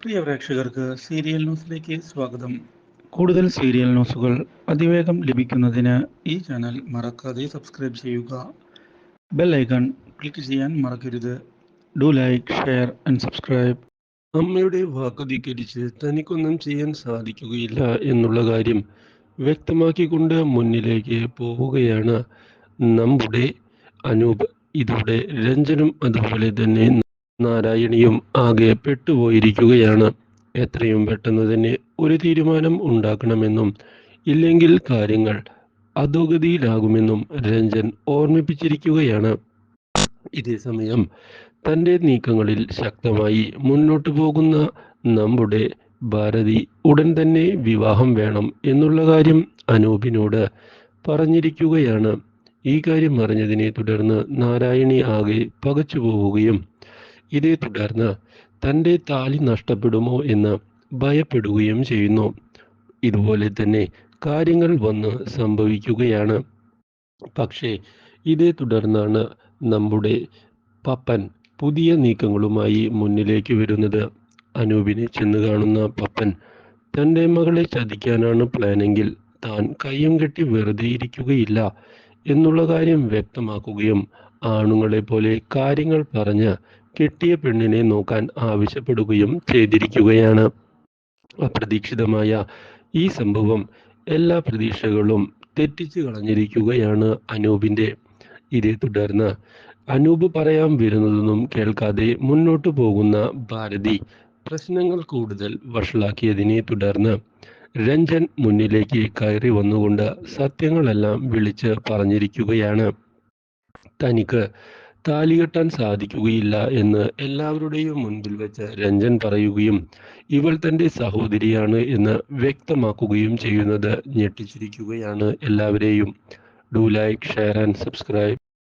പ്രിയ പ്രേക്ഷകർക്ക് സീരിയൽ ന്യൂസിലേക്ക് സ്വാഗതം. കൂടുതൽ സീരിയൽ ന്യൂസുകൾ അതിവേഗം ലഭിക്കുന്നതിന് ഈ ചാനൽ മറക്കാതെ സബ്സ്ക്രൈബ് ചെയ്യുക. ബെൽ ഐക്കൺ ക്ലിക്ക് ചെയ്യാൻ മറക്കരുത്. Do like share and subscribe. അമ്മയുടെ വാക്ക് ധിക്കരിച്ച് തനിക്കൊന്നും ചെയ്യാൻ സാധിക്കുകയില്ല എന്നുള്ള കാര്യം വ്യക്തമാക്കിക്കൊണ്ട് മുന്നിലേക്ക് പോവുകയാണ് നമ്മുടെ അനൂപ്. ഇതോടെ രഞ്ജനും അതുപോലെ തന്നെ നാരായണിയും ആകെ പെട്ടുപോയിരിക്കുകയാണ്. എത്രയും പെട്ടെന്ന് തന്നെ ഒരു തീരുമാനം ഉണ്ടാക്കണമെന്നും ഇല്ലെങ്കിൽ കാര്യങ്ങൾ അധോഗതിയിലാകുമെന്നും രഞ്ജൻ ഓർമ്മിപ്പിച്ചിരിക്കുകയാണ്. ഇതേസമയം തന്റെ നീക്കങ്ങളിൽ ശക്തമായി മുന്നോട്ടു പോകുന്ന നമ്മുടെ ഭാരതി ഉടൻ തന്നെ വിവാഹം വേണം എന്നുള്ള കാര്യം അനൂപിനോട് പറഞ്ഞിരിക്കുകയാണ്. ഈ കാര്യം അറിഞ്ഞതിനെ തുടർന്ന് നാരായണി ആകെ പകച്ചു പോവുകയും ഇതേ തുടർന്ന് തന്റെ താലി നഷ്ടപ്പെടുമോ എന്ന് ഭയപ്പെടുകയും ചെയ്യുന്നു. ഇതുപോലെ തന്നെ കാര്യങ്ങൾ വന്ന് സംഭവിക്കുകയാണ്. പക്ഷേ ഇതേ തുടർന്നാണ് നമ്മുടെ പപ്പൻ പുതിയ നീക്കങ്ങളുമായി മുന്നിലേക്ക് വരുന്നത്. അനൂപിനെ ചെന്ന് കാണുന്ന പപ്പൻ തന്റെ മകളെ ചതിക്കാനാണ് പ്ലാനെങ്കിൽ താൻ കയ്യും കെട്ടി വെറുതെ ഇരിക്കുകയില്ല എന്നുള്ള കാര്യം വ്യക്തമാക്കുകയും ആണുങ്ങളെ പോലെ കാര്യങ്ങൾ പറഞ്ഞ് കെട്ടിയ പെണ്ണിനെ നോക്കാൻ ആവശ്യപ്പെടുകയും ചെയ്തിരിക്കുകയാണ്. അപ്രതീക്ഷിതമായ ഈ സംഭവം എല്ലാ പ്രതീക്ഷകളും തെറ്റിച്ചു കളഞ്ഞിരിക്കുകയാണ് അനൂപിന്റെ ഇതേ തുടർന്ന് അനൂപ് പറയാൻ വരുന്നതൊന്നും കേൾക്കാതെ മുന്നോട്ടു പോകുന്ന ഭാരതി പ്രശ്നങ്ങൾ കൂടുതൽ വഷളാക്കിയതിനെ തുടർന്ന് രഞ്ജൻ മുന്നിലേക്ക് കയറി വന്നുകൊണ്ട് സത്യങ്ങളെല്ലാം വിളിച്ച് പറഞ്ഞിരിക്കുകയാണ്. തനിക്ക് താലികെട്ടാൻ സാധിക്കുകയില്ല എന്ന് എല്ലാവരുടെയും മുൻപിൽ വെച്ച് രഞ്ജൻ പറയുകയും ഇവൾ തന്റെ സഹോദരിയാണ് എന്ന് വ്യക്തമാക്കുകയും ചെയ്യുന്നത് ഞെട്ടിച്ചിരിക്കുകയാണ് എല്ലാവരെയും. Do like share and subscribe